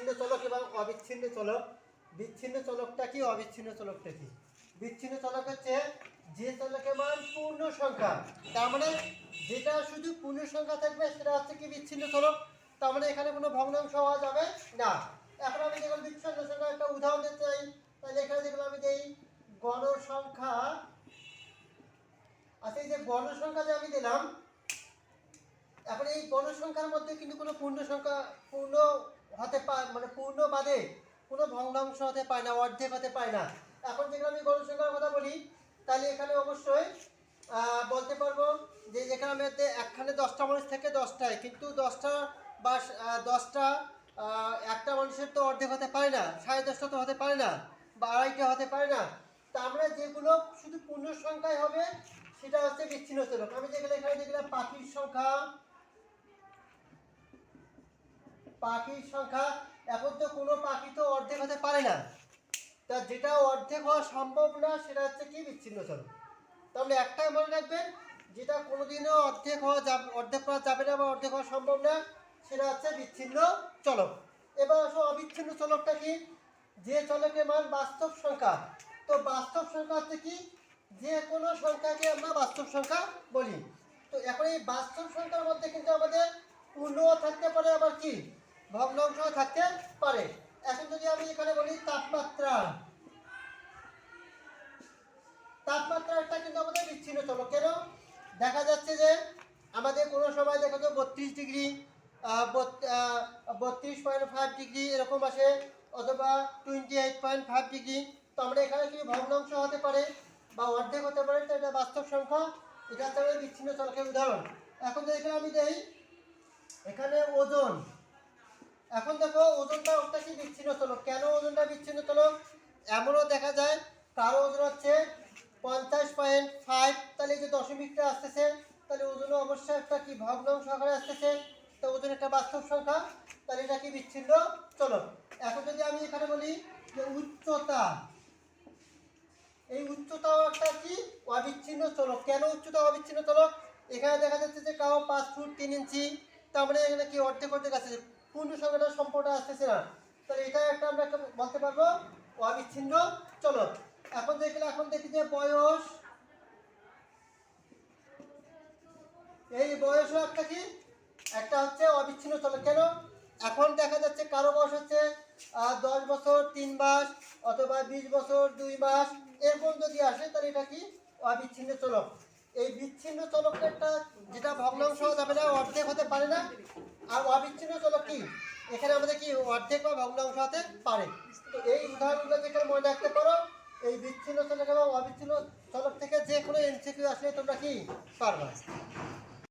বিচ্ছিন্ন চলক এবং অবিচ্ছিন্ন চলক। বিচ্ছিন্ন চলকটা কি, অবিচ্ছিন্ন চলকটা কি? বিচ্ছিন্ন চলক হচ্ছে যে চলকের মান পূর্ণ সংখ্যা। তার মানে যেটা শুধু পূর্ণ সংখ্যা থাকবে, সেটা হচ্ছে কি বিচ্ছিন্ন চলক? তার মানে এখানে কোনো ভগ্নাংশ হওয়া যাবে না। এখন আমি দেখুন বিচ্ছিন্ন সংখ্যা, একটা উদাহরণ দিতে চাই। তাহলে এখানে দেখুন আমি দেই গণ সংখ্যা আচ্ছা এই যে গণ সংখ্যা যে আমি দিলাম, এখন এই গণ সংখ্যার মধ্যে কিন্তু কোনো পূর্ণ সংখ্যা, পূর্ণ হতে পারে মানে পূর্ণ বাদে কোনো ভগ্নাংশ হতে পায় না, অর্ধেক হতে পারে না। এখন যেখানে আমি গণ সংখ্যার কথা বলি, তাহলে এখানে অবশ্যই বলতে পারব যে যেখানে আমি একখানে দশটা মানুষ থেকে দশটায়, কিন্তু দশটা বা দশটা একটা মানুষের তো অর্ধেক হতে পারে না, সাড়ে দশটা তো হতে পারে না, বা আড়াইটা হতে পারে না। তা আমরা যেগুলো শুধু পূর্ণ সংখ্যায় হবে, সেটা হচ্ছে বিচ্ছিন্ন আমি যেগুলো এখানে দেখলাম, পাখির সংখ্যা পাখির সংখ্যা, এখন তো কোনো পাখি তো অর্ধেক হতে পারে না। তা যেটা অর্ধেক হওয়া সম্ভব না, সেটা হচ্ছে কি বিচ্ছিন্ন চলক তাহলে একটাই মনে রাখবেন, যেটা কোনোদিনও অর্ধেক হওয়া যাবে, অর্ধেক করা যাবে না বা অর্ধেক হওয়া সম্ভব না, সেটা হচ্ছে বিচ্ছিন্ন চলক। এবার আসো অবিচ্ছিন্ন চলকটা কি? যে চলকের মান বাস্তব সংখ্যা। তো বাস্তব সংখ্যা হচ্ছে কি? যে কোনো সংখ্যাকে আমরা বাস্তব সংখ্যা বলি। তো এখন এই বাস্তব সংখ্যার মধ্যে কিন্তু আমাদের পূর্ণও থাকতে পারে আবার কি? ভগ্নাংশও থাকতে পারে। এখন যদি আমি এখানে বলি তাপমাত্রা তাপমাত্রাটা কিন্তু আমাদের বিচ্ছিন্ন চলো কেন? দেখা যাচ্ছে যে আমাদের কোনো সময় দেখা যায় বত্রিশ ডিগ্রি বত্রিশ পয়েন্ট ফাইভ ডিগ্রি এরকম আসে, অথবা twenty eight point five degree. তো আমরা এখানে কি ভগ্নাংশ হতে পারে বা অর্ধেক হতে পারে, তো এটা বাস্তব সংখ্যা। এটা হচ্ছে বিচ্ছিন্ন চলকের উদাহরণ। এখন যদি এখানে আমি দেই, এখানে ওজন কি বিচ্ছিন্ন চলক কেন ওজনটা বিচ্ছিন্ন চলক এমনও দেখা যায় কারও ওজন হচ্ছে পঞ্চাশ পয়েন্ট ফাইভ। তাহলে যে দশমিকটা আসতেছে, তাহলে ওজনও অবশ্যই একটা কি ভগ্নাংশ আকারে আসতেছে। তো ওজন একটা বাস্তব সংখ্যা, তাহলে এটা কি বিচ্ছিন্ন চলক এখন যদি আমি এখানে বলি যে উচ্চতা, এই উচ্চতাও একটা কি? অবিচ্ছিন্ন চলক কেন উচ্চতা অবিচ্ছিন্ন চলক এখানে দেখা যাচ্ছে যে কাউ পাঁচ ফুট তিন ইঞ্চি, তার মানে এখানে কি অর্ধেক অর্ধেক আছে। পূর্ণ সংখ্যাটা সম্পর্ক আসতেছে না। তাহলে এটা একটা আমরা একটা বলতে পারব অবিচ্ছিন্ন চলক এখন দেখলে, এখন দেখি যে বয়স। এই বয়সও একটা কি? একটা হচ্ছে অবিচ্ছিন্ন চলক কেন? এখন দেখা যাচ্ছে কারও বয়স হচ্ছে দশ বছর, তিন মাস অথবা বিশ বছর, দুই মাস। এরকম যদি আসে, তাহলে এটা কি? অবিচ্ছিন্ন চলক এই বিচ্ছিন্ন চলকটা যেটা ভগ্নাংশ যাবে না অর্ধেক হতে পারে না। আর অবিচ্ছিন্ন চলক কি? এখানে আমাদের কি অর্ধেক বা ভগ্নাংশ হতে পারে। তো এই উদাহরণগুলো যেখানে মনে রাখতে পারো, এই বিচ্ছিন্ন চলক এবং অবিচ্ছিন্ন চলক থেকে যে কোনো এমসিকিউ আসলে তোমরা কি পারবা?